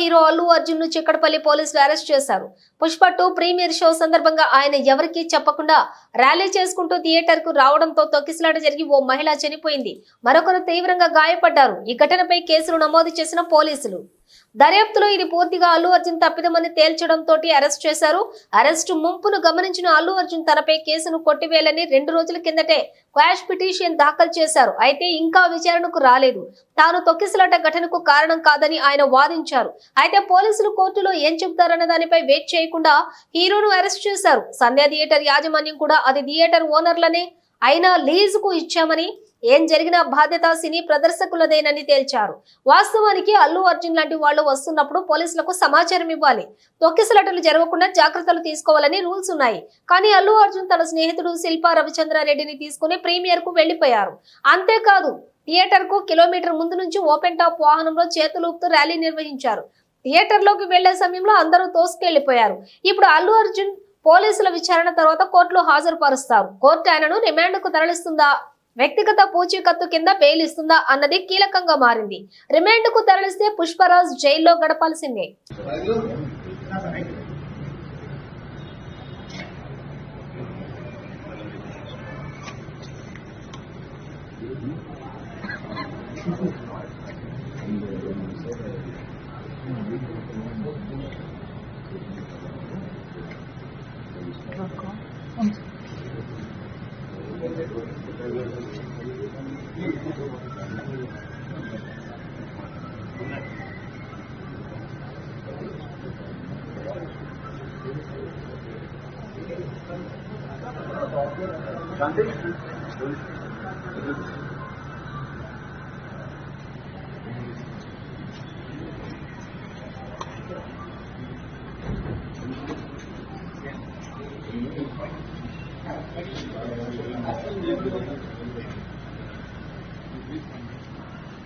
Hero Allu అర్జున్ను Chikkadpally పోలీసులు arrest చేశారు. Pushpa two premiere show సందర్భంగా ఆయన ఎవరికీ చెప్పకుండా ర్యాలీ చేసుకుంటూ థియేటర్కు రావడంతో తొక్కిసలాట జరిగి ఓ మహిళ చనిపోయింది. మరొకరు తీవ్రంగా గాయపడ్డారు. ఈ ఘటనపై కేసులు నమోదు చేసిన పోలీసులు. దర్యాప్తులో ఇది పూర్తిగా అల్లు అర్జున్ తప్పిదమని తేల్చడంతో అరెస్ట్ చేశారు. అరెస్టు ముంపును గమనించిన అల్లు అర్జున్ తనపై కేసును కొట్టివేయాలని రెండు రోజుల కిందటే క్వాష్ పిటిషన్ దాఖలు చేశారు. అయితే ఇంకా విచారణకు రాలేదు. తాను తొక్కిసలాట ఘటనకు కారణం కాదని ఆయన వాదించారు. అయితే పోలీసులు కోర్టులో ఏం చెబుతారన్న దానిపై వెయిట్ చేయకుండా హీరోను అరెస్ట్ చేశారు. సంధ్యా థియేటర్ యాజమాన్యం కూడా అది థియేటర్ ఓనర్లనే అయినా లీజుకు ఇచ్చామని ఏం జరిగినా బాధ్యత సినీ ప్రదర్శకులదేనని తేల్చారు. వాస్తవానికి అల్లు అర్జున్ లాంటి వాళ్ళు వస్తున్నప్పుడు పోలీసులకు సమాచారం ఇవ్వాలి. తొక్కిసలటలు జరగకుండా జాగ్రత్తలు తీసుకోవాలని రూల్స్ ఉన్నాయి. కానీ అల్లు అర్జున్ తన స్నేహితుడు శిల్పా రవిచంద్రారెడ్డిని తీసుకుని ప్రీమియర్కు వెళ్ళిపోయారు అంతేకాదు థియేటర్కు కిలోమీటర్ ముందు నుంచి ఓపెన్ టాప్ వాహనంలో చేతులూపుతూ ర్యాలీ నిర్వహించారు. థియేటర్లోకి వెళ్ళే సమయంలో అందరూ తోసుకెళ్ళిపోయారు ఇప్పుడు అల్లు అర్జున్ పోలీసుల విచారణ తర్వాత కోర్టులో హాజరుపరుస్తారు. కోర్టు ఆయనను రిమాండ్కు తరలిస్తుందా? వ్యక్తిగత పూచీకత్తు కింద బెయిల్ ఇస్తుందా అన్నది కీలకంగా మారింది. రిమాండ్కు తరలిస్తే పుష్పరాజ్ జైల్లో గడపాల్సిందే. Sen değilsin. Thank you.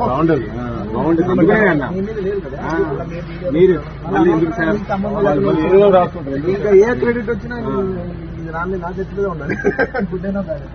బాగుండదు బాగుంటుంది అందుకే అన్న ఆ, మీరు మళ్ళీ ఎందుకు సార్ వాళ్ళు మళ్ళీ ఏదో రాసుకుంటారు ఇంకా ఏ క్రెడిట్ వచ్చినా ఇది రాని నా చేతిలో ఉండాలి గుడ్ అయినా బ్యాడ్ అని